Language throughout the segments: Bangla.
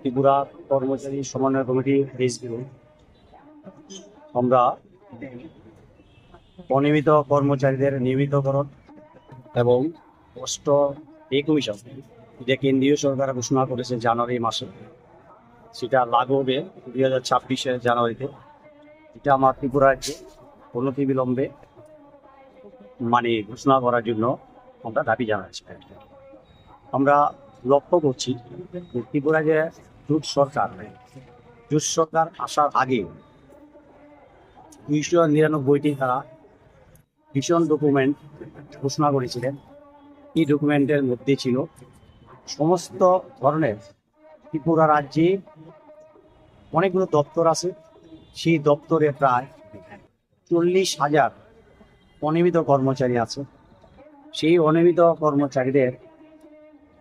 ত্রিপুরা কর্মচারী সমন্বয় কমিটি দেশ ব্যুরো আমরা অনিয়মিত কর্মচারীদের নিয়মিতকরণ এবং অষ্ট পে কমিশন যে কেন্দ্রীয় সরকার ঘোষণা করেছে জানুয়ারি মাসে, সেটা লাগু হবে দুই হাজার ছাব্বিশে জানুয়ারিতে। এটা আমার ত্রিপুরা রাজ্যে অনতিবিলম্বে মানে ঘোষণা করার জন্য আমরা দাবি জানাচ্ছি। আমরা লক্ষ্য করছি ত্রিপুরা যে জোট সরকার, জুট সরকার আসার আগে উনিশশো নিরানব্বইটি তারা ভীষণ ডকুমেন্ট ঘোষণা করেছিলেন। এই ডকুমেন্টের মধ্যে ছিল সমস্ত ধরনের ত্রিপুরা রাজ্যে অনেকগুলো দপ্তর আছে। সেই দপ্তরে প্রায় চল্লিশ হাজার অনিয়মিত কর্মচারী আছে। সেই অনিয়মিত কর্মচারীদের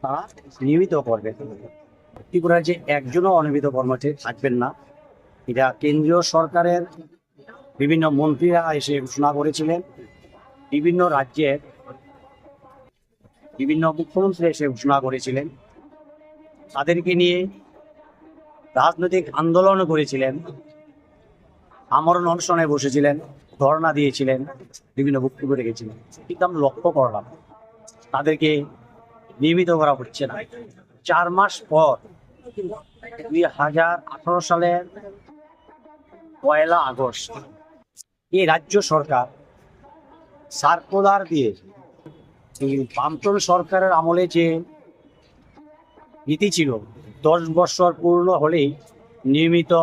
তারা নিয়মিত করবে। ত্রিপুরায় যে একজনও অনিয়মিত কর্মচারী থাকবেন না। এটা কেন্দ্রীয় সরকারের বিভিন্ন মন্ত্রীরা এসে ঘোষণা করেছিলেন। বিভিন্ন রাজ্যের বিভিন্ন মুখ্যমন্ত্রী এসে ঘোষণা করেছিলেন। তাদেরকে নিয়ে রাজনৈতিক আন্দোলন করেছিলেন। আমরণ অনশনে বসেছিলেন, ধর্ণা দিয়েছিলেন, বিভিন্ন বক্তব্য রেখেছিলেন। কিন্তু আমরা লক্ষ্য করলাম। তাদেরকে নিয়মিত করা হচ্ছে না। চার মাস পর দুই হাজার আঠারো সালের পয়লা আগস্ট এই রাজ্য সরকার সার্কুলার দিয়ে এই বামপন সরকারের আমলে যে নীতি ছিল, দশ বছর পূর্ণ হলেই নিয়মিত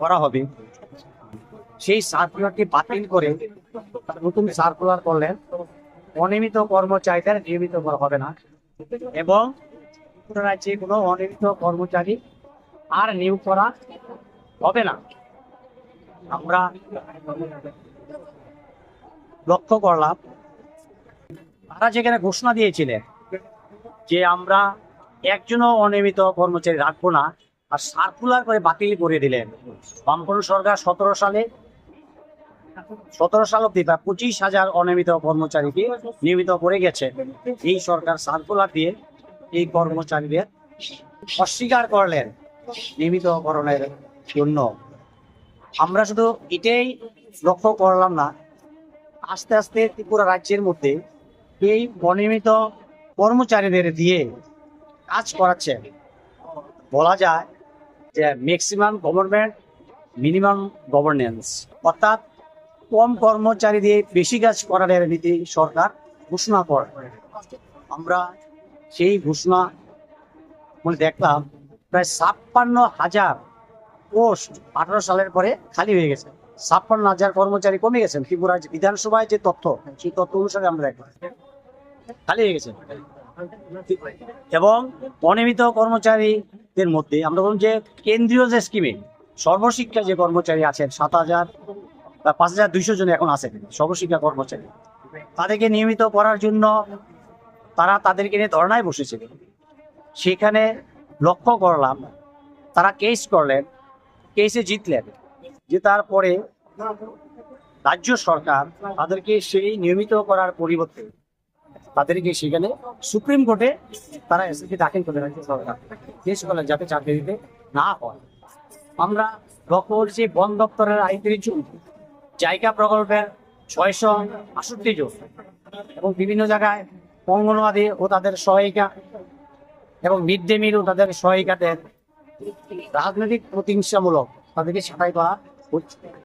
করা হবে। সেই সার্কুলারটি বাতিল করে নতুন সার্কুলার করলেন। অনিয়মিত কর্মচারীদের নিয়মিত করা হবে না। এবং রাজ্যে কোনো অনিয়মিত কর্মচারী আর নিয়োগ করা হবে না। আমরা লক্ষ্য করলাম, তারা যেখানে ঘোষণা দিয়েছিলেন যে আমরা একজনও অনিয়মিত কর্মচারী রাখব না, আর সার্কুলার করে বাতিল করে দিলেন। বামপন্থ সরকার সতেরো সালে সতেরো সাল অব্দি প্রায় পঁচিশ হাজার অনিয়মিত কর্মচারীকে নিয়মিত করে গেছে। এই সরকার সার্কুলার দিয়ে এই কর্মচারীদের অস্বীকার করলেন নিয়মিতকরণের জন্য। আমরা শুধু এটাই লক্ষ্য করলাম না, আস্তে আস্তে ত্রিপুরা রাজ্যের মধ্যে এই অনিয়মিত কর্মচারীদের দিয়ে কাজ করাচ্ছে। বলা যায় যে ম্যাক্সিমাম গভর্নমেন্ট মিনিমাম গভর্নেন্স অর্থাৎ কম কর্মচারী দিয়ে বেশি কাজ করার নীতি সরকার ঘোষণা করে। আমরা সেই ঘোষণা মানে দেখলাম, প্রায় ছাপ্পান্ন হাজার পোস্ট আঠারো সালের পরে খালি হয়ে গেছে। ছাপ্পান্ন হাজার কর্মচারী কমে গেছেন ত্রিপুরা বিধানসভায় যে তথ্য, সেই তথ্য অনুসারে আমরা দেখলাম খালি হয়ে গেছে। এবং অনিয়মিত কর্মচারীদের মধ্যে, আমরা বলুন যে কেন্দ্রীয় যে স্কিমে সর্বশিক্ষা যে কর্মচারী আছেন, সাত হাজার পাঁচ হাজার দুইশো জন এখন আছেন সর্বশিক্ষা কর্মচারী। তাদেরকে নিয়মিত করার জন্য তারা তাদেরকে নিয়ে ধর্নায় বসেছিল। সেখানে লক্ষ্য করলাম, তারা কেস করলেন কেসে জিতলেন। জেতার পরে রাজ্য সরকার তাদেরকে সেই নিয়মিত করার পরিবর্তে তাদেরকে সেখানে সুপ্রিম কোর্টে তারা এসএসপি দাখিল করে রাজ্য সরকার। কেস করলেন যাতে চাকরি দিতে না হয়। আমরা লক্ষ্য করছি বন দপ্তরের আইনত্রিশ জন জায়গা প্রকল্পের ছয়শো আষট্টি জন এবং বিভিন্ন জায়গায় অঙ্গনওয়াদী ও তাদের সহায়িকা এবং মিড ডে মিল ও তাদের সহায়িকাদের রাজনৈতিক প্রতিহিংসামূলক তাদেরকে ছাঁটাই করা হচ্ছে।